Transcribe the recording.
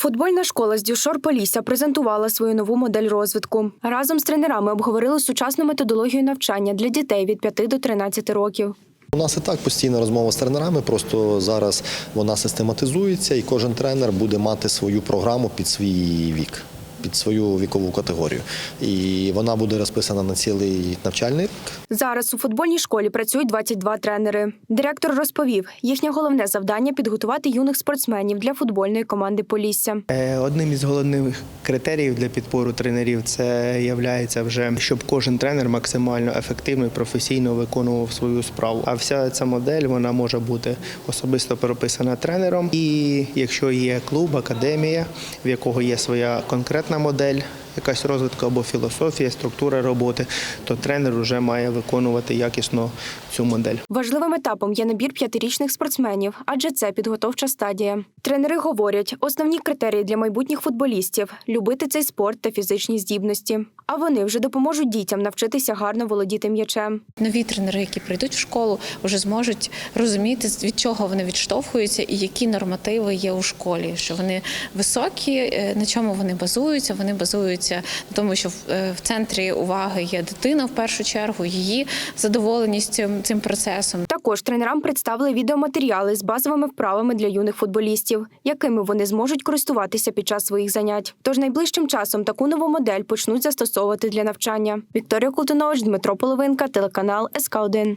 Футбольна школа з Дюшор Полісся презентувала свою нову модель розвитку. Разом з тренерами обговорили сучасну методологію навчання для дітей від 5 до 13 років. У нас і так постійна розмова з тренерами, просто зараз вона систематизується, і кожен тренер буде мати свою програму під свій вік, під свою вікову категорію. І вона буде розписана на цілий навчальний рік. Зараз у футбольній школі працюють 22 тренери. Директор розповів, їхнє головне завдання підготувати юних спортсменів для футбольної команди Полісся. Е, Одним із головних критеріїв для підбору тренерів це є вже, щоб кожен тренер максимально ефективно і професійно виконував свою справу. А вся ця модель вона може бути особисто прописана тренером. І якщо є клуб, академія, в якого є своя конкретна модель. Якась розвитку або філософія, структура роботи, то тренер вже має виконувати якісно цю модель. Важливим етапом є набір п'ятирічних спортсменів, адже це підготовча стадія. Тренери говорять, основні критерії для майбутніх футболістів любити цей спорт та фізичні здібності. А вони вже допоможуть дітям навчитися гарно володіти м'ячем. Нові тренери, які прийдуть в школу, вже зможуть розуміти, від чого вони відштовхуються і які нормативи є у школі. Що вони високі, е, на чому вони базуються. Вони базуються на тому, що в е, в центрі уваги є дитина в першу чергу, її задоволеність цим, цим процесом. Також тренерам представили відеоматеріали з базовими вправами для юних футболістів, якими вони зможуть користуватися під час своїх занять. Тож найближчим часом таку нову модель почнуть застосовувати для навчання. Вікторія Култунович, Дмитро Половинка, телеканал СК 1